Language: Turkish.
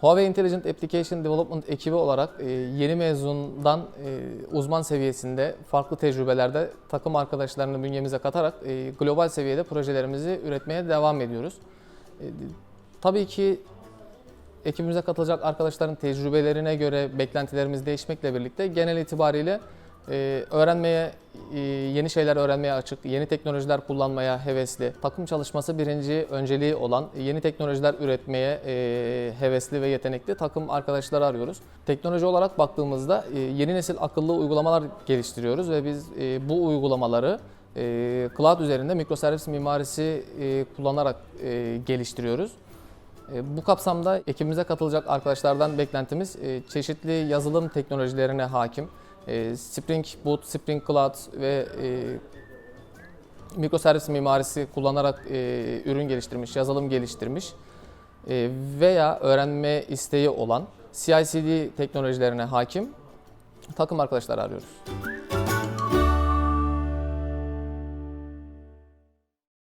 Huawei Intelligent Application Development ekibi olarak e, yeni mezundan e, uzman seviyesinde farklı tecrübelerde takım arkadaşlarını bünyemize katarak e, global seviyede projelerimizi üretmeye devam ediyoruz. E, Tabii ki ekibimize katılacak arkadaşların tecrübelerine göre beklentilerimiz değişmekle birlikte genel itibariyle e, öğrenmeye, e, yeni şeyler öğrenmeye açık, yeni teknolojiler kullanmaya hevesli, takım çalışması birinci önceliği olan yeni teknolojiler üretmeye e, hevesli ve yetenekli takım arkadaşları arıyoruz. Teknoloji olarak baktığımızda e, yeni nesil akıllı uygulamalar geliştiriyoruz ve biz bu uygulamaları e, cloud üzerinde mikroservis mimarisi kullanarak geliştiriyoruz. Bu kapsamda ekibimize katılacak arkadaşlardan beklentimiz çeşitli yazılım teknolojilerine hakim. E, Spring Boot, Spring Cloud ve e, mikroservis mimarisi kullanarak e, ürün geliştirmiş, yazılım geliştirmiş e, veya öğrenme isteği olan CI/CD teknolojilerine hakim takım arkadaşlar arıyoruz.